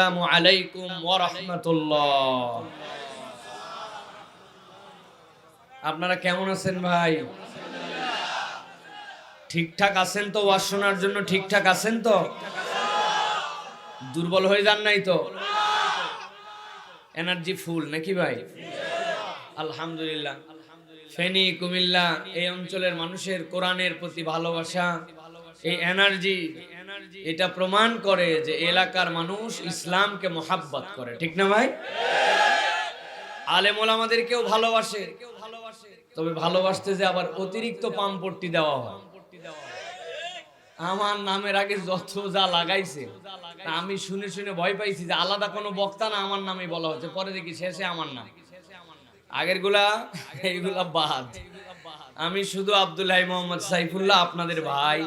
আসসালামু আলাইকুম ওয়া রাহমাতুল্লাহ আপনারা কেমন আছেন ভাই? ঠিকঠাক আছেন তো? ওয়াজ শোনার জন্য ঠিকঠাক আছেন তো? দুর্বল হয়ে যান নাই তো? এনার্জি ফুল নাকি ভাই? আলহামদুলিল্লাহ। ফেনী, কুমিল্লা, এই অঞ্চলের মানুষের কোরআনের প্রতি ভালোবাসা, এই এনার্জি এটা প্রমাণ করে যে এলাকার মানুষ ইসলামকে মোহাব্বত করে। ঠিক না ভাই? আলেমোল আমাদেরকেও ভালোবাসে। তবে ভালোবাসতে যে আবার অতিরিক্ত পাম্পট্টি দেওয়া হয়। আমার নামের আগে যত যা লাগাইছে, আমি শুনে শুনে ভয় পাইছি যে আলাদা কোনো বক্তা না আমার নামে বলা হচ্ছে পরে দেখি শেষে আমার নাম। আগেরগুলা এইগুলা বাদ। আমি শুধু আব্দুল্লাহ মোহাম্মদ সাইফুল্লাহ আপনাদের ভাই।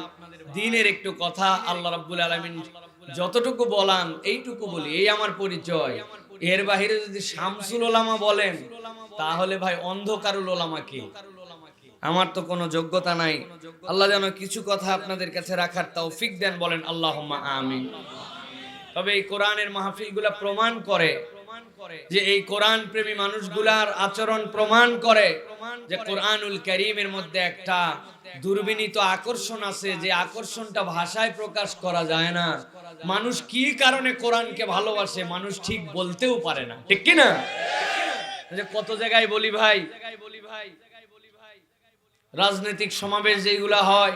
দিনের একটু কথা আল্লাহ রাব্বুল আলামিন যতটুকু বলান এইটুকু বলি, এই আমার পরিচয়। এর বাহিরে যদি শামসুল ওলামা বলেন, তাহলে ভাই অন্ধকারুল ওলামা কি আমার তো কোনো যোগ্যতা নাই। আল্লাহ যেন কিছু কথা আপনাদের কাছে রাখার তৌফিক দেন, বলেন আল্লাহ আমিন। তবে এই কোরআনের মাহফিলগুলা প্রমাণ করে যে এই কোরআন প্রেমী মানুষগুলার আচরণ প্রমাণ করে যে কোরআনুল করিমের মধ্যে একটা দুর্বিনীত আকর্ষণ আছে যে আকর্ষণটা ভাষায় প্রকাশ করা যায় না। মানুষ কি কারণে কোরআনকে ভালোবাসে মানুষ ঠিক বলতেও পারে না। ঠিক কি না যে কত জায়গায় বলি ভাই রাজনৈতিক সমাবেশ যেগুলা হয়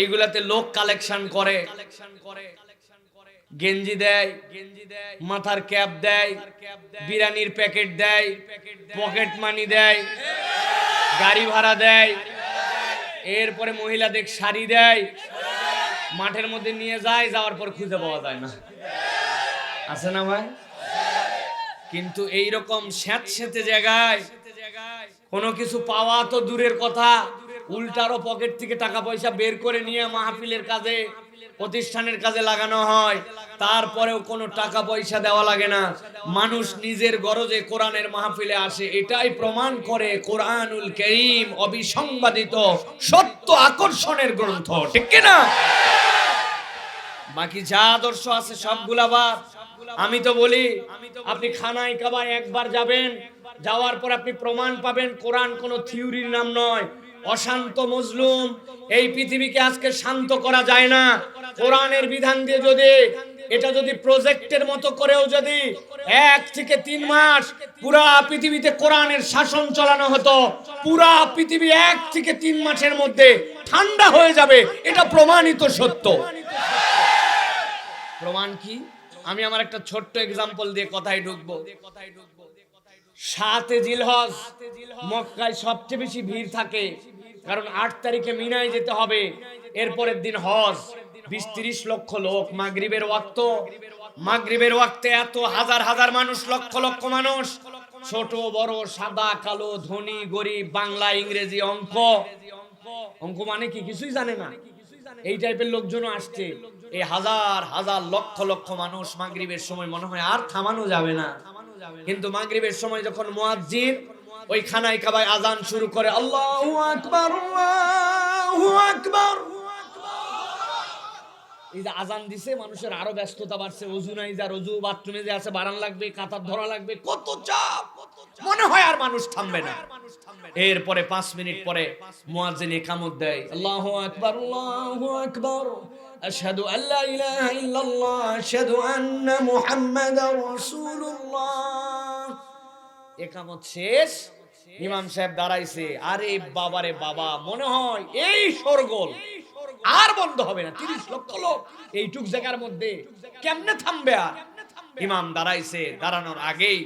এইগুলাতে লোক কালেকশন করে। গেঞ্জি দেয় গেঞ্জি দেয় মাথার ক্যাপ দেয়, বিরানির প্যাকেট দেয়, পকেট মানি দেয়, গাড়ি ভাড়া দেয়, এরপরে মহিলাদের শাড়ি দেয়, মাঠের মধ্যে নিয়ে যায়, যাওয়ার পর খুঁজে পাওয়া যায় না। আছে না ভাই? কিন্তু এই রকম স্যাঁত স্যাঁতে জায়গায় কোনো কিছু পাওয়া তো দূরের কথা। উল্টারও পকেট থেকে টাকা পয়সা বের করে নিয়ে মাহফিলের কাজে, প্রতিষ্ঠানের কাজে লাগানো হয়। তারপরেও কোনো টাকা পয়সা দেওয়া লাগে না। মানুষ নিজের গরজে কোরআনের মাহফিলে আসে। এটাই প্রমাণ করে কোরআনুল করিম অবিসংবাদিত, সত্য আকর্ষণের গ্রন্থ। ঠিক না? বাকি যা আদর্শ আছে সবগুলা বাদ। আমি তো বলি, আপনি খানায় কাবায় একবার যাবেন, যাওয়ার পর আপনি প্রমাণ পাবেন কোরআন কোনো থিওরির নাম নয়। অশান্ত মজলুম, এই পৃথিবীকে আজকে শান্ত করা যায় না। কোরআনের বিধান দিয়ে যদি, এটা যদি প্রজেক্টের মতো করেও যদি এক থেকে তিন মাস পুরা পৃথিবীতে কোরআনের শাসন চালানো হতো, পুরা পৃথিবী এক থেকে তিন মাসের মধ্যে ঠান্ডা হয়ে যাবে, এটা প্রমাণিত সত্য। প্রমাণ কি? আমি আমার একটা ছোট্ট এক্সাম্পল দিয়ে কথায় ঢুকবো। সাতে জিলহজ, মক্কায় সবচেয়ে বেশি ভিড় থাকে। কারণ আট তারিখে মিনায় যেতে হবে। এরপরের দিন হজ। বিশ তিরিশ লক্ষ লোক। মাগরিবের ওয়াক্ত। মাগরিবের ওয়াক্তে এত হাজার হাজার মানুষ, লক্ষ লক্ষ মানুষ। ছোট, বড়, সাদা, কালো, ধনী, গরিব, বাংলা, ইংরেজি অঙ্ক। অঙ্ক মানে কি? কিছুই জানে না। এই টাইপের লোকজনও আসছে। এই হাজার হাজার, লক্ষ লক্ষ মানুষ মাগরিবের সময় মনে হয় আর থামানো যাবে না। কিন্তু মাগরিবের সময় যখন মুয়াজ্জিন আজান শুরু করে, আল্লাহু আকবার আকবার। এই যে আজান দিছে, মানুষের আরও ব্যস্ততা বাড়ছে নাই বাথরুমে যে আছে লাগবে, কাতার ধরা লাগবে, কত চাপ মনে হয় আর মানুষ থামবে না। এরপরে পাঁচ মিনিট পরে মুয়াজ্জিন ইকামত দেয়, আল্লাহু আকবার আল্লাহু আকবার মুহাম্মাদার রাসূলুল্লাহ। একামত শেষ। ইমাম সাহেব দাঁড়াইছে, আরে বাবারে বাবা, মনে হয় এই সরগোল আর বন্ধ হবে না, তিরিশ লক্ষ লোক এইটুক জায়গার মধ্যে কেমনে থামবে আর? ইমাম দাঁড়াইছে, দাঁড়ানোর আগেই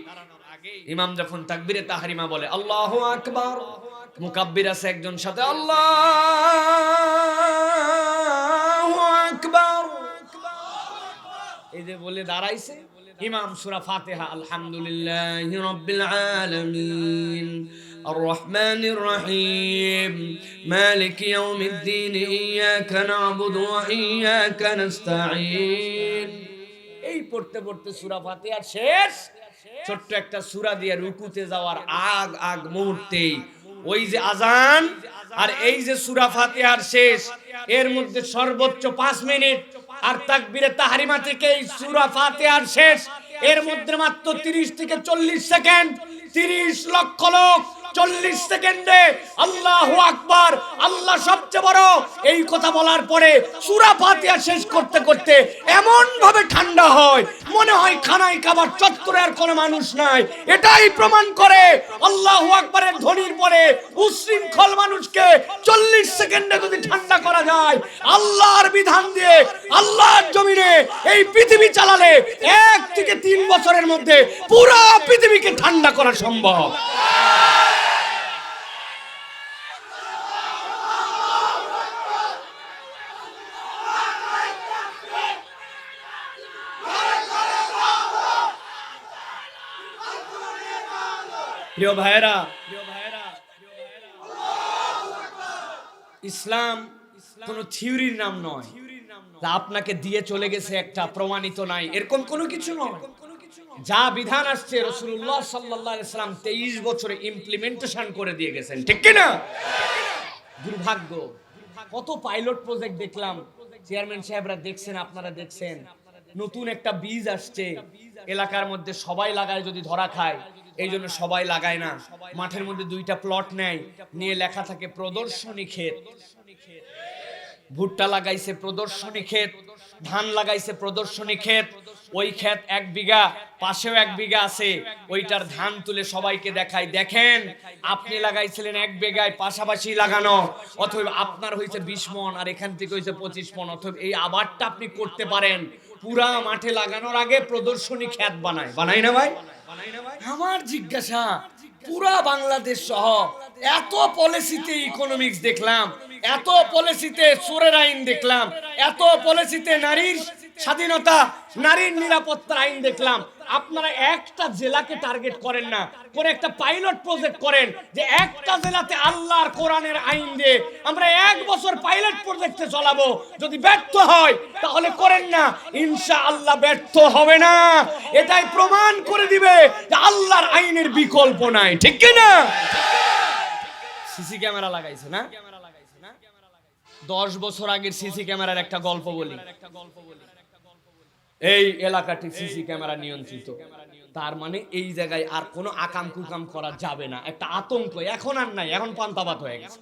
ইমাম যখন তাকবিরে তাহারিমা বলে, আল্লাহ আকবার। মুকাব্বির আছে একজন সাথে, আল্লাহ আকবার। এই যে বলে দাঁড়াইছে ইমাম সূরা ফাতিহা আলহামদুলিল্লাহি রাব্বিল আলামিন الرحمن الرحيم مالك يوم الدين إياك نعبد وإياك نستعين এই পড়তে পড়তে সূরা ফাতিহার শেষ ছোট্ট একটা সূরা দিয়ে রুকুতে যাওয়ার আগ আগ মুহূর্তেই ওই যে আজান আর এই যে সূরা ফাতিহার শেষ এর মধ্যে সর্বোচ্চ পাঁচ মিনিট আর তাকবীরে তাহারিমা থেকে এই সুরা ফাতিহার শেষ। এর মধ্যে মাত্র 30 থেকে 40 সেকেন্ড। 30 লক্ষ লোক চল্লিশ সেকেন্ডে আল্লাহ আকবার, আল্লাহ সবচেয়ে বড়। এই কথা বলার পরে সুরা ফাতিহা শেষ করতে করতে এমন ভাবে ঠান্ডা হয়, মনে হয় খানায় খাবার চত্বরে আর কোনো মানুষ নাই। এটাই প্রমাণ করে আল্লাহ আকবরের ধ্বনির পরে উশৃঙ্খল মানুষকে চল্লিশ সেকেন্ডে যদি ঠান্ডা করা যায়, আল্লাহর বিধান দিয়ে আল্লাহর জমিনে এই পৃথিবী চালালে এক থেকে তিন বছরের মধ্যে পুরো পৃথিবীকে ঠান্ডা করা সম্ভব। প্রিয় ভাইরা ইসলাম কোন থিওরির নাম নয়। আপনাকে দিয়ে চলে গেছে একটা, প্রমাণিত নাই। এরকম কোনো কিছু নয়। যা বিধান আসছে রসুল্লাহ সাল্লাহ ইসলাম তেইশ বছরে ইমপ্লিমেন্টেশন করে দিয়ে গেছেন। ঠিক কিনা? দুর্ভাগ্য। কত পাইলট প্রজেক্ট দেখলাম। চেয়ারম্যান সাহেবরা দেখছেন, আপনারা দেখছেন। নতুন একটা বীজ আসছে। এলাকার মধ্যে সবাই লাগায় যদি ধরা খায় এই জন্য সবাই লাগায় না। মাঠের মধ্যে দুইটা প্লট নেয় নিয়ে লেখা থাকে প্রদর্শনী ক্ষেত। ভুট্টা লাগাইছে প্রদর্শনী ক্ষেত। ধান লাগাইছে প্রদর্শনী ক্ষেত। ওই ক্ষেত। এক বিঘা পাশেও এক বিঘা আছে। ওইটার ধান তুলে সবাইকে দেখায় দেখেন আপনি লাগাইছিলেন এক বিঘায় পাশাপাশি লাগানো। অথবা আপনার হয়েছে বিশ মন আর এখান থেকে হয়েছে পঁচিশ মন। অথবা এই আবারটা আপনি করতে পারেন। পুরা মাঠে লাগানোর আগে প্রদর্শনী খ্যাত বানায়। বানাই না ভাই? আমার জিজ্ঞাসা, পুরা বাংলাদেশ সহ এত পলিসিতে ইকোনমিক্স দেখলাম, এত পলিসিতে সুরের আইন দেখলাম, এত পলিসিতে নারীর স্বাধীনতা, নারীর নিরাপত্তার আইন দেখলাম আপনারা একটা জেলাকে টার্গেট করেন না। করে একটা পাইলট প্রজেক্ট করেন যে একটা জেলাতে আল্লাহর কোরআনের আইন দিয়ে আমরা এক বছর পাইলট প্রজেক্টে চলাবো। যদি ব্যর্থ হয়, তাহলে করেন না। ইনশা আল্লাহ ব্যর্থ হবে না। এটাই প্রমাণ করে দিবে যে আল্লাহর আইনের বিকল্প নাই। ঠিক না? সিসি ক্যামেরা লাগাইছে না? দশ বছর আগের সিসি ক্যামেরার একটা গল্প বলি। এই এলাকাটি সিসি ক্যামেরা নিয়ন্ত্রিত। তার মানে এই জায়গায় আর কোনো আকাম কুকাম করা যাবে না। একটা আতঙ্ক এখন আর নাই এখন পান্তাবাত হয়ে গেছে।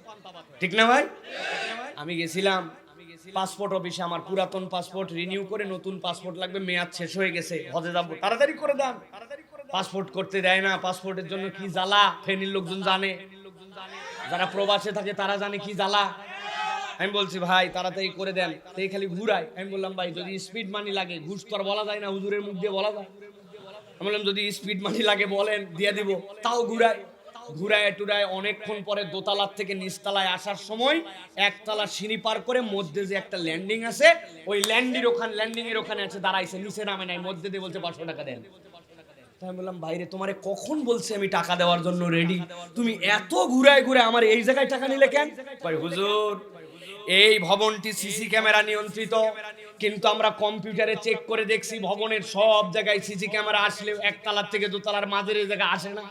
ঠিক না ভাই? আমি গেছিলাম পাসপোর্ট অফিসে আমার পুরাতন পাসপোর্ট রিনিউ করে নতুন পাসপোর্ট লাগবে মেয়াদ শেষ হয়ে গেছে। হজে যাব তাড়াতাড়ি করে দেন। পাসপোর্ট করতে দেয় না পাসপোর্টের জন্য কি জ্বালা? ফেনীর লোকজন জানে। যারা প্রবাসে থাকে তারা জানে কি জ্বালা। আমি বলছি, ভাই, তাড়াতাড়ি করে দেন। তো এই খালি ঘুরায়। আমি বললাম, ভাই, যদি স্পিড মানি লাগে, ঘুষ তো আর বলা যায় না, হুজুরের মুখ দিয়ে বলা যায়। আমি বললাম, যদি স্পিড মানি লাগে বলেন, দিয়ে দিব। তাও ঘুরায়। ঘুরায়, টুরায়, অনেকক্ষণ পরে দোতলার থেকে নিচতলায় আসার সময় একতলা সিঁড়ি পার করে মধ্যে যে একটা ল্যান্ডিং আছে, ওই ল্যান্ডির ওখানে ল্যান্ডিং এর ওখানে আছে, দাঁড়াইছে, নিচে নামে নাই, মধ্যে দিয়ে বলছে, পাঁচশো টাকা দেন। আমি বললাম বাইরে তোমারে কখন বলছে আমি টাকা দেওয়ার জন্য রেডি তুমি এত ঘুরায় ঘুরে আমার এই জায়গায় টাকা নিলে কেন? হুজুর এই ভবনটি সিসি ক্যামেরা নিয়ন্ত্রিত। কিন্তু আমরা কম্পিউটারে চেক করে দেখছি ভবনের সব জায়গায় সিসি ক্যামেরা আসলে একতলার থেকে দোতলার মাঝের জায়গায় আসে না।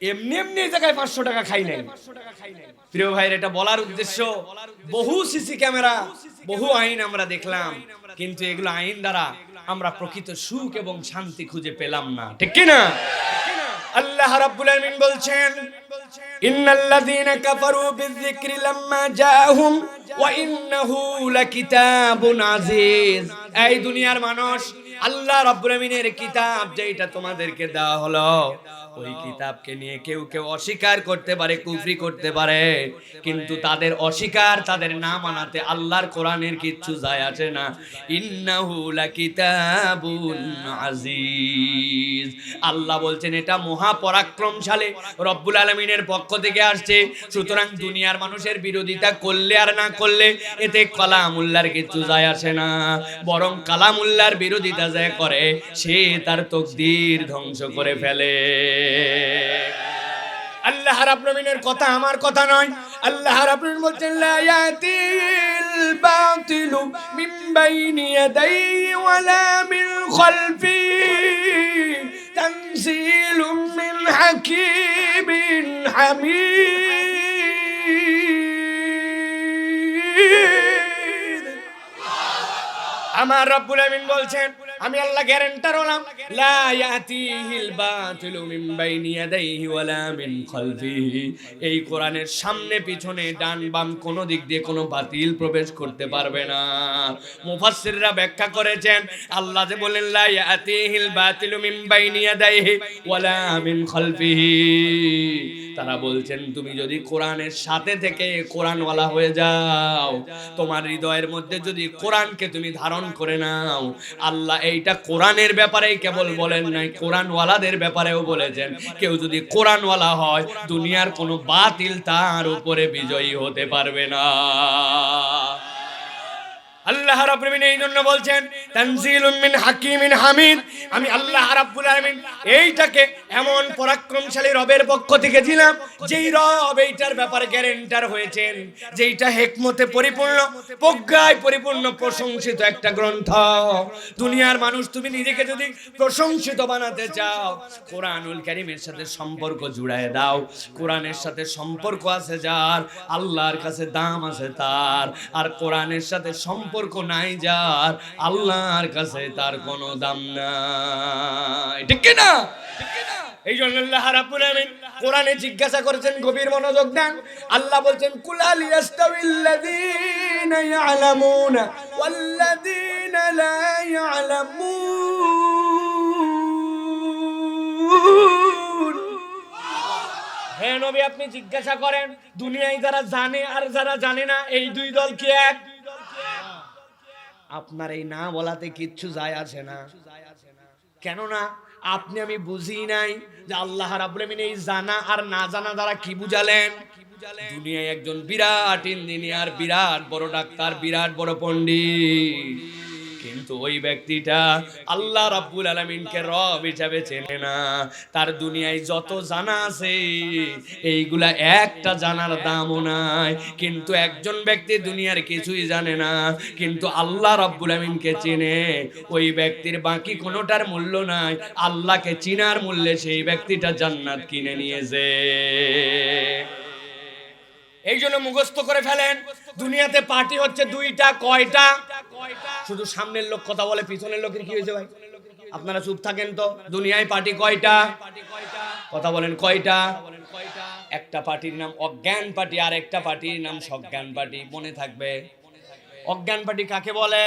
এমনি এমনি জায়গায় পাঁচশো টাকা খাই নাই। প্রিয় ভাইয়ের এটা বলার উদ্দেশ্য বহু সিসি ক্যামেরা বহু আইন আমরা দেখলাম কিন্তু এগুলো আইন দ্বারা আমরা প্রকৃত সুখ এবং শান্তি খুঁজে পেলাম না। ঠিক কি না আল্লাহ রাব্বুল আলামিন বলছেন, ইন্নাল্লাযীনা কাফারু বিযিকরি লাম্মা জাআহুম ওয়া ইন্নাহু লাকিতাবুন আজিজ এই দুনিয়ার মানুষ আল্লাহ রাব্বুল কিতাব যেটা তোমাদেরকে দেওয়া হলো, ওই কিতাবকে নিয়ে কেউ কেউ অস্বীকার করতে পারে, কুফরি করতে পারে। কিন্তু তাদের অস্বীকার, তাদের না মানাতে আল্লাহর কোরআনের কিচ্ছু যায় আসে না। ইন্নাহু লাকিতাবুন আজিজ আল্লাহ বলছেন, এটা মহা পরাক্রমশালী রব্বুল আলমিনের পক্ষ থেকে আসছে। সুতরাং দুনিয়ার মানুষের বিরোধিতা করলে আর না করলে এতে কালামুল্লার কিছু যায় আসে না। বরং কালামুল্লার বিরোধিতা যে করে, সে তার তকদির ধ্বংস করে ফেলে। আল্লাহ রাব্বুল কথা আমার কথা নয়। আল্লাহ রাব্বুল বলছেন, লা ইয়াতিল বাতিলু মিন বাইনি ইয়াদাইহি ওয়ালা মিন খালফি তানজিলুম মিন হাকিমিন হামিদ। আমার রব্বুল আমিন বলছেন আমি আল্লাহ গ্যারেন্টার হলাম। লা ইয়াতিহিল বাতিলু মিন বাইনি ইয়াদাইহি ওয়ালা মিন খালফিহি এই কোরআনের সামনে, পিছনে, ডান বাম কোন দিক দিয়ে কোনো বাতিল প্রবেশ করতে পারবে না। মুফাসসিররা ব্যাখ্যা করেছেন, আল্লাহ যে বলেন, লা ইয়াতিহিল বাতিলু মিন বাইনি ইয়াদাইহি ওয়ালা মিন খালফিহি। তারা বলছেন, তুমি যদি কোরআনের সাথে থেকে কোরআনওয়ালা হয়ে যাও, তোমার হৃদয়ের মধ্যে যদি কোরআনকে তুমি ধারণ করে নাও, আল্লাহ এইটা কোরআনের ব্যাপারেই কেবল বলেন নাই, কোরআনওয়ালাদের ব্যাপারেও বলেছেন, কেউ যদি কোরআনওয়ালা হয়, দুনিয়ার কোনো বাতিল তার উপরে বিজয়ী হতে পারবে না। আল্লাহ রাব্বুল এই জন্য বলছেন, তানজিলুম মিন হাকিমিন হামিদ। আমি আল্লাহ রাব্বুল আলামিন এইটাকে এমন পরাক্রমশালী রবের পক্ষ থেকে দিলাম, যেই রব এইটার ব্যাপারে গ্যারেন্টার হয়েছেন, যেইটা হেকমতে পরিপূর্ণ, প্রজ্ঞায় পরিপূর্ণ, প্রশংসিত একটা গ্রন্থ। দুনিয়ার মানুষ, তুমি নিজেকে যদি প্রশংসিত বানাতে চাও, কোরআনুল কারীমের সাথে সম্পর্ক জুড়ায় দাও। কোরআনের সাথে সম্পর্ক আছে যার, আল্লাহর কাছে দাম আছে তার। আর কোরআনের সাথে সম্পর্ক নাই যার, আল্লাহর কাছে তার কোনো দাম নাই। ঠিক না? এই জন্য আল্লাহ রাব্বুল আমিন কোরআনে জিজ্ঞাসা করেছেন, গভীর মনোযোগ দেন। আল্লাহ বলছেন কুলাল ইয়াস্তাবিল্লাযীনা ইয়ালামুনা ওয়াল্লাযীনা লা ইয়ালামুন? হে নবী, আপনি জিজ্ঞাসা করেন, দুনিয়ায় যারা জানে আর যারা জানে না, এই দুই দল কি এক? আপনার এই না বলাতে কিচ্ছু যায় আছে না। কেননা আপনি আমি বুঝি নাই যে আল্লাহ রাব্বুল আমিন এই জানা আর না জানা দ্বারা কি বুঝালেন? দুনিয়ায় একজন বিরাট ইঞ্জিনিয়ার, বিরাট বড় ডাক্তার, বিরাট বড় পণ্ডিত। কিন্তু ওই ব্যক্তিটা আল্লাহ রাব্বুল আলামিনকে রব হিসাবে চেনে না। তার দুনিয়ায় যত জানা আছে, এইগুলা একটা জানার দামও নাই। কিন্তু একজন ব্যক্তি দুনিয়ার কিছুই জানে না। কিন্তু আল্লাহ রাব্বুল আলামিনকে চেনে। ওই ব্যক্তির বাকি কোনোটার মূল্য নাই। আল্লাহকে চিনার মূল্যে সেই ব্যক্তিটা জান্নাত কিনে নিয়েছে। এই জন্য মুখস্থ করে ফেলেন। দুনিয়াতে পার্টি হচ্ছে দুইটা, কয়টা? শুধু সামনের লোক কথা বলে, পিছনের লোকের কি হয়েছে ভাই? আপনারা চুপ থাকেন তো। দুনিয়ায় পার্টি কয়টা? কথা বলেন কয়টা? একটা পার্টির নাম অজ্ঞান পার্টি আর একটা পার্টির নাম সজ্ঞান পার্টি মনে থাকবে? অজ্ঞান পার্টি কাকে বলে?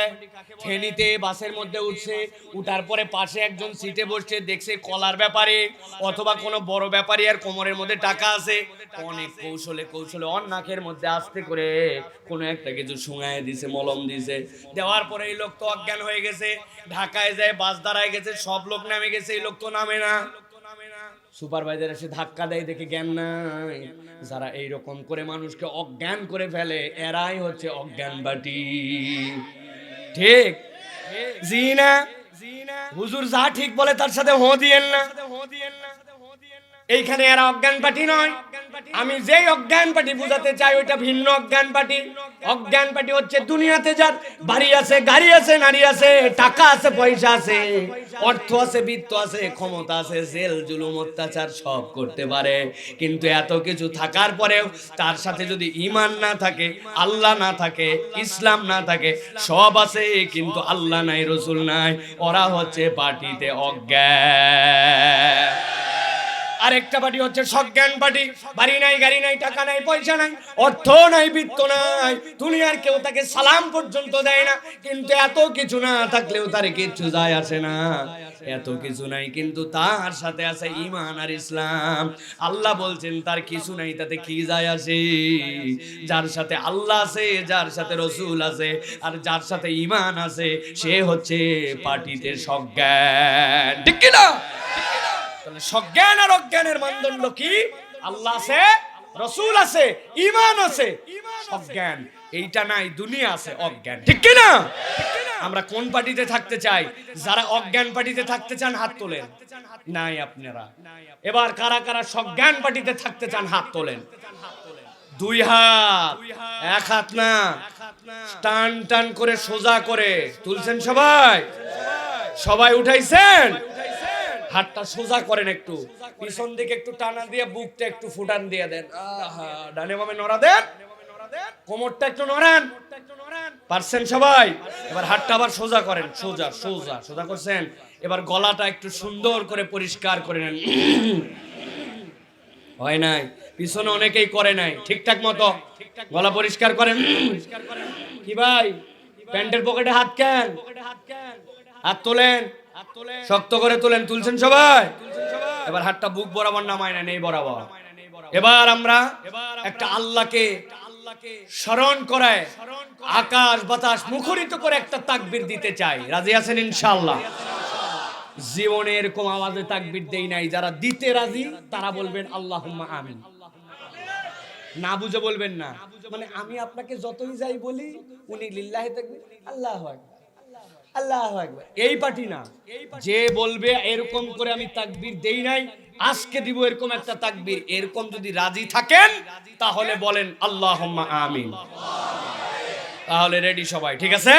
ফেনীতে বাসের মধ্যে উঠছে, উঠার পরে পাশে একজন সিটে বসছে, দেখছে কলার ব্যাপারে, অথবা কোনো বড় ব্যাপারী আর কোমরের মধ্যে টাকা আছে। অনেক কৌশলে কৌশলে অন্নাকের মধ্যে আস্তে করে কোনো একটা কিছু শুঙায় দিছে, মলম দিছে। দেওয়ার পরে এই লোক তো অজ্ঞান হয়ে গেছে, ঢাকায় যায়, বাস দাঁড়ায় গেছে, সব লোক নামে গেছে, এই লোক তো নামে না। সুপারভাইজার এসে ধাক্কা দেয় দেখে জ্ঞান নাই। যারা এই রকম করে মানুষকে অজ্ঞান করে ফেলে এরাই হচ্ছে অজ্ঞান বাটি। ঠিক? জি না? হুজুর যা ঠিক বলে তার সাথে হো দিয়েন না। এইখানে এরা অজ্ঞান পার্টি নয়। আমি যেই অজ্ঞান পার্টি বুঝাতে চাই, ওইটা ভিন্ন অজ্ঞান পার্টি অজ্ঞান পার্টি হচ্ছে দুনিয়াতে যার বাড়ি আছে, গাড়ি আছে, নারী আছে, টাকা আছে, পয়সা আছে, অর্থ আছে, বিত্ত আছে, ক্ষমতা আছে, জেল, জুলুম, অত্যাচার সব করতে পারে। কিন্তু এত কিছু থাকার পরেও তার সাথে যদি ইমান না থাকে, আল্লাহ না থাকে, ইসলাম না থাকে, সব আছে, কিন্তু আল্লাহ নাই, রসুল নাই, ওরা হচ্ছে পার্টিতে অজ্ঞান। আরেকটা পার্টি হচ্ছে সজ্ঞান পার্টি বাড়ি নাই, গাড়ি নাই, টাকা নাই, পয়সা নাই, অর্থ নাই, বৃত্ত নাই, দুনিয়ার কেউ তাকে সালাম পর্যন্ত দেয় না, কিন্তু এত কিছু না থাকলেও তার কিচ্ছু যায় আসে না। এত কিছু নাই, কিন্তু তার সাথে আছে ইমান আর ইসলাম। আল্লাহ বলছেন, তার কিছু নাই, তাতে কি যায় আসে? যার সাথে আল্লাহ আছে, যার সাথে রসুল আছে, আর যার সাথে ইমান আছে, সে হচ্ছে পার্টিতে সজ্ঞান। ঠিক কি না তাহলে সজ্ঞান আর অজ্ঞানের মানদণ্ড কি? আল্লাহ আছে, রসুল আছে ইমান আছে। এইটা নাই, দুনিয়া আছে, অজ্ঞান। ঠিক কি না? আমরা কোন পার্টিতে থাকতে চাই? যারা অজ্ঞান পার্টিতে থাকতে চান, হাত তোলেন। নাই আপনারা। এবার কারা কারা সজ্ঞান পার্টিতে থাকতে চান, হাত তোলেন। দুই হাত, এক হাত না। টান টান করে সোজা করে। তুলছেন সবাই? সবাই উঠাইছেন? হাতটা সোজা করেন একটু। পিছন দিকে একটু টানা দিয়ে বুকটা একটু ফুটান দিয়ে দেন। আহা, ডানে বামে নড়া দেন। কোমরটা একটু নড়ান। পারছেন সবাই? এবার হাতটা আবার সোজা করেন। সোজা সোজা সোজা করছেন। এবার গলাটা একটু সুন্দর করে পরিষ্কার করে নেন। হয় নাই? পিছনে অনেকেই করে নাই। ঠিকঠাক মতো গলা পরিষ্কার করেন। কি ভাই? প্যান্টের পকেটে হাত কেন? হাত তোলেন। শক্ত করে তোলেন তুলছেন সবাই? এবার হাতটা বুক বরাবর নামায় না নেই বরাবর। এবার আমরা একটা আল্লাহকে স্মরণ করায় আকাশ বাতাস মুখরিত করে একটা তাকবির দিতে চাই। রাজি আছেন ইনশাআল্লাহ? জীবনে এরকম আওয়াজে তাকবির দেই নাই যারা দিতে রাজি তারা বলবেন আল্লাহুম্মা আমিন। না বুঝে বলবেন না। মানে আমি আপনাকে যতই যাই বলি উনি লিল্লাহি তাকবীর আল্লাহু আকবার। আল্লাহু এই পার্টি না। যে বলবে এরকম করে আমি তাকবীর দেই নাই, আজকে দিব এরকম একটা তাকবীর। এরকম যদি রাজি থাকেন, তাহলে বলেন আল্লাহুম্মা আমিন। তাহলে রেডি সবাই, ঠিক আছে?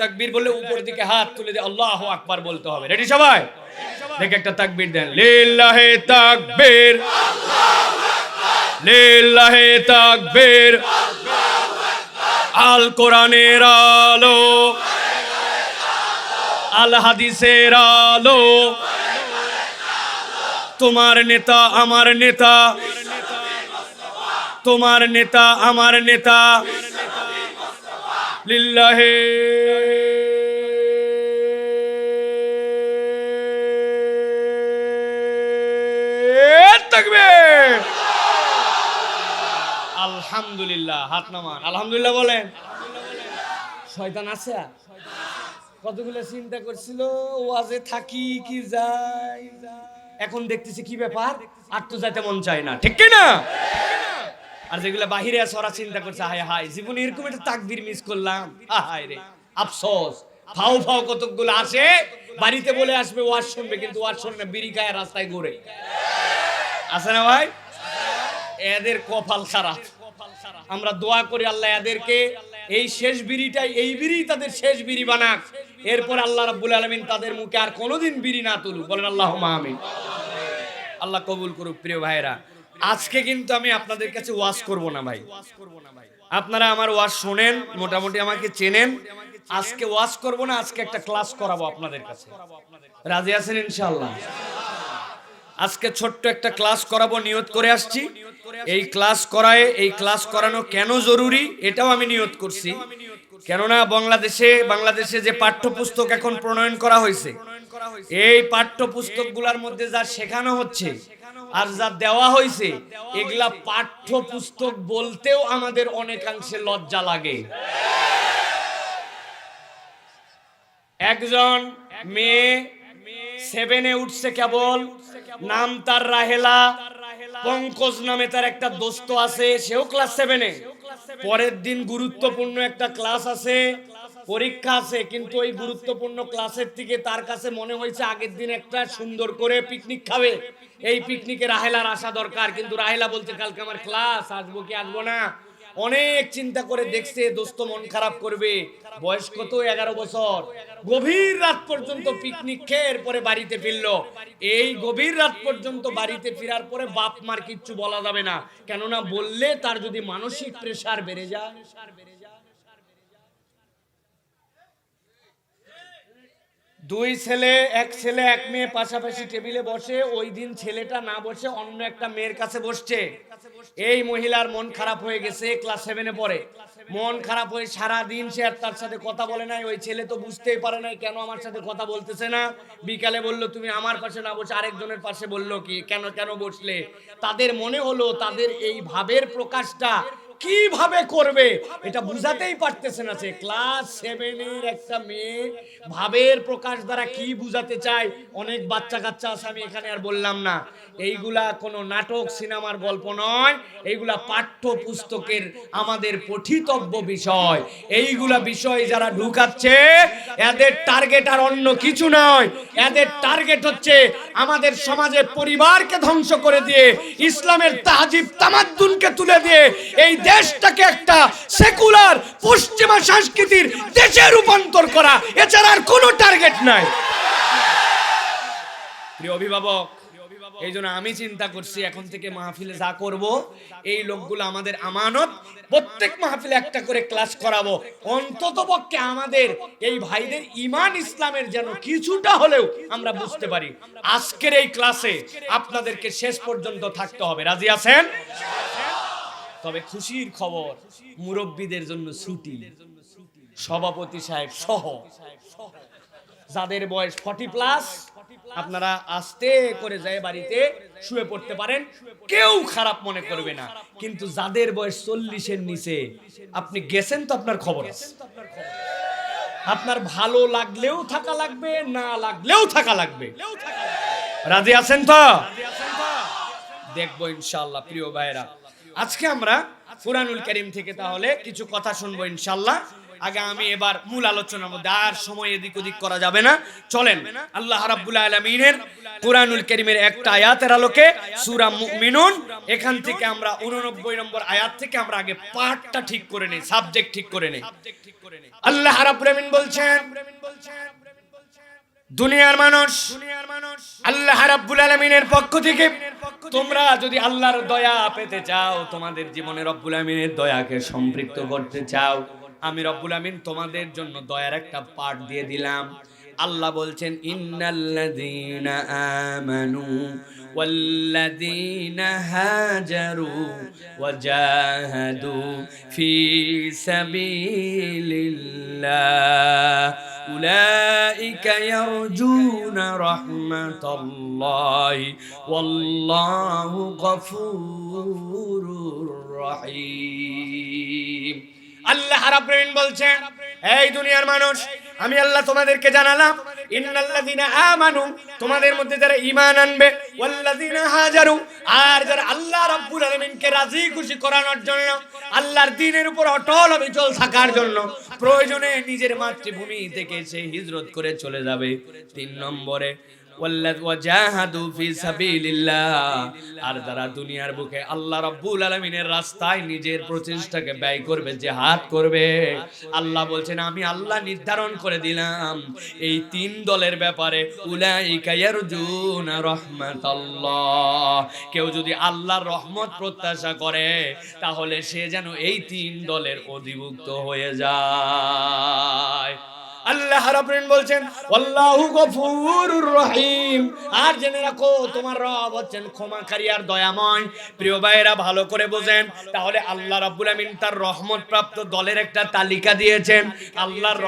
তাকবীর উপর দিকে হাত তুলে দিয়ে আল্লাহু আকবার বলতে হবে। রেডি সবাই? দেখে একটা তাকবীর দেন। লিল্লাহে তাকবীর। লিল্লাহে তাকবীর। আল কোরআনের আলো। আল হাদিসের আলো। তোমার নেতা আমার নেতা। তোমার নেতা আমার নেতা। লিল্লাহে। আলহামদুলিল্লাহ, হাত নামান। আলহামদুলিল্লাহ বলেন। শয়তান আছে কতগুলো চিন্তা করছিল? ওয়াজে থাকি কি যাই? এখন দেখতেছি কি ব্যাপার? আর তো যাইতে মন চায় না। ঠিক না আর যেগুলো বাহিরে আছে, ওরা চিন্তা করছে, হায় হায়, জীবনে এরকম একটা তাকবির মিস করলাম। হায় রে, আফসোস। ফাও ফাও কতকগুলো আসে, বাড়িতে বলে আসবে, ওয়াজ শুনবে, কিন্তু ওয়াজ শুনবে বিড়ি খায় রাস্তায় ঘুরে। আছে না ভাই? এদের কপাল খারাপ। আমরা দোয়া করি আল্লাহ এদেরকে, এই শেষ বিড়িটাই, এই বিড়ি তাদের শেষ বিড়ি বানাক। এরপর আল্লাহ রাব্বুল আলামিন তাদের মুখে আর কোনোদিন বিড়ি না তুলুক। বলেন আল্লাহ আমিন। আল্লাহ কবুল করুক, প্রিয় ভাইরা আজকে কিন্তু আমি আপনাদের কাছে ওয়াজ করব না ভাই। আপনারা আমার ওয়াজ শোনেন, মোটামুটি আমাকে চেনেন। আজকে ওয়াজ করব না, আজকে একটা ক্লাস করাবো আপনাদের কাছে। রাজি আছেন ইনশাআল্লাহ? আজকে ছোট্ট একটা ক্লাস করাবো, নিয়ত করে আসছি। এই ক্লাস করায়, এই ক্লাস করানো কেন জরুরি, এটাও আমি নিয়ত করছি। কেননা বাংলাদেশে বাংলাদেশে যে পাঠ্যপুস্তক এখন প্রণয়ন করা হয়েছে, এই পাঠ্যপুস্তকগুলোর মধ্যে যা শেখানো হচ্ছে আর যা দেওয়া হয়েছে, এগুলা পাঠ্যপুস্তক বলতেও আমাদের অনেকাংশে লজ্জা লাগে। একজন মেয়ে সেভেনে উঠছে কেবল, নাম তার রাহেলা, পঙ্কজ নামে তার একটা দোস্ত আছে, সেও ক্লাস সেভেনে পরের দিন গুরুত্বপূর্ণ একটা ক্লাস আছে, পরীক্ষা আছে, কিন্তু ওই গুরুত্বপূর্ণ ক্লাসের থেকে তার কাছে মনে হয়েছে আগের দিন একটা সুন্দর করে পিকনিক খাবে। এই পিকনিকে রাহেলার আসা দরকার, কিন্তু রাহেলা বলছে, কালকে আমার ক্লাস আসব কি, আসব না? অনেক চিন্তা করে দেখছে, দোস্ত মন খারাপ করবে। বয়স কত এগারো বছর। গভীর রাত পর্যন্ত পিকনিক খেয়ে এরপরে বাড়িতে ফিরলো। এই গভীর রাত পর্যন্ত বাড়িতে ফেরার পরে বাপ মার কিচ্ছু বলা যাবে না। কেননা বললে তার যদি মানসিক প্রেসার বেড়ে যায়। দুই ছেলে, এক ছেলে, এক মেয়ে পাশাপাশি টেবিলে বসে, ওই দিন ছেলেটা না বসে অন্য একটা মেয়ের কাছে বসছে। এই মহিলার মন খারাপ হয়ে গেছে ক্লাস সেভেনে পড়ে। মন খারাপ হয়ে সারা দিন সে আর তার সাথে কথা বলে নাই, ওই ছেলে তো বুঝতেই পারে নাই কেন আমার সাথে কথা বলতেছে না। বিকালে বলল, তুমি আমার পাশে না বসে আরেকজনের পাশে বলল কি? কেন কেন বসলে? তাদের মনে হলো তাদের এই ভাবের প্রকাশটা কীভাবে করবে? এটা বুঝাতেই পারতেছে না সে। ক্লাস সেভেনের একটা মেয়ে ভাবের প্রকাশ দ্বারা কি বুঝাতে চায়? অনেক বাচ্চা কাচ্চা আছে, আমি এখানে আর বললাম না। এইগুলা কোনো নাটক, সিনেমার গল্প নয়। এইগুলা পাঠ্য পুস্তকের আমাদের পঠিতব্য বিষয়। এইগুলা বিষয় যারা ঢুকাচ্ছে, এদের টার্গেট আর অন্য কিছু নয়। এদের টার্গেট হচ্ছে আমাদের সমাজের পরিবারকে ধ্বংস করে দিয়ে, ইসলামের তাহাজিব তামাদ্দুনকে তুলে দিয়ে, এই দেশটাকে একটা সেকুলার পশ্চিমা সংস্কৃতির দেশে রূপান্তর করা, এছাড়া আর কোনো টার্গেট নাই। প্রিয় অভিভাবক, এই জন্য আমি চিন্তা করছি এখন থেকে মাহফিলে যা করব, এই লোকগুলো আমাদের আমানত, প্রত্যেক মাহফিলে একটা করে ক্লাস করাবো। অন্তত পক্ষে আমাদের এই ভাইদের ইমান ইসলামের যেন কিছুটা হলেও আমরা বুঝতে পারি। আজকের এই ক্লাসে আপনাদেরকে শেষ পর্যন্ত থাকতে হবে। রাজি আছেন? তবে খুশির খবর, মুরব্বীদের জন্য ছুটি। সভাপতি সাহেব সহ। যাদের বয়স ফর্টি প্লাস, আপনারা আস্তে করে যায় বাড়িতে শুয়ে পড়তে পারেন। কেউ খারাপ মনে করবে না। কিন্তু যাদের বয়স চল্লিশের নিচে, আপনি গেছেন তো আপনার খবর আছে। আপনার ভালো লাগলেও থাকা লাগবে, না লাগলেও থাকা লাগবে। রাজি আছেন তো? দেখব ইনশাল্লাহ প্রিয় ভাইরা আজকে আমরা কোরআনুল করিম থেকে তাহলে কিছু কথা শুনব ইনশাল্লাহ আগে আমি এবার মূল আলোচনার মধ্যে আর সময় এদিক ওদিক করা যাবে না। চলেন, আল্লাহ রাব্বুল আলামিনের কোরআনুল করিমের একটা আয়াতের আলোকে সূরা মুমিনুন, এখান থেকে আমরা 89 নম্বর আয়াত থেকে আমরা আগে পাঠটা ঠিক করে নেই সাবজেক্ট ঠিক করে নেই। আল্লাহ রাব্বুল আলামিন বলছেন দুনিয়ার মানুষ আল্লাহ রাব্বুল আলামিনের পক্ষ থেকে তোমরা যদি আল্লাহর দয়া পেতে চাও তোমাদের জীবনে রব্বুল আলামিনের দয়াকে সম্পৃক্ত করতে চাও আমি রব্বুল আমিন তোমাদের জন্য দয়ার একটা পাঠ দিয়ে দিলাম। আল্লাহ বলছেন ইন্নাল্লাযীনা আমানু والذين هاجروا وجاهدوا في سبيل الله أولئك يرجون رحمة الله والله غفور رحيم আল্লাহ রাব্বিন বলছেন, এই দুনিয়ার মানুষ, আমি আল্লাহ তোমাদেরকে জানালাম, ইন্নাল্লাযীনা আমানু, তোমাদের মধ্যে যারা ঈমান আনবে, ওয়াল্লাযীনা হাজারু, আর যারা আল্লাহ রাব্বুল আলামিনকে রাজি খুশি করানোর জন্য, আল্লাহর দ্বীনের উপর অটল অবিচল থাকার জন্য প্রয়োজনে নিজের মাতৃভূমি থেকে সে হিজরত করে চলে যাবে। তিন নম্বরে আর যারা দুনিয়ার বুকে আল্লাহ আলামিনের রাস্তায় নিজের প্রচেষ্টাকে ব্যয় করবে, জিহাদ করবে, আল্লাহ বলছেন, আমি আল্লাহ নির্ধারণ করে দিলাম। এই তিন দলের ব্যাপারে কেউ যদি আল্লাহর রহমত প্রত্যাশা করে, তাহলে সে যেন এই তিন দলের অধিভুক্ত হয়ে যায়। আল্লাহ রাব্বিন বলছেন, আল্লাহু গফুরুর রহিম। আর জেনে রাখো, তোমার রব হচ্ছেন ক্ষমাকারী আর দয়াময়। প্রিয় ভাইয়েরা, ভালো করে বোঝেন, তাহলে আল্লাহ রাব্বুল আমিন তার রহমত প্রাপ্ত দলের একটা তালিকা দিয়েছেন। আল্লাহর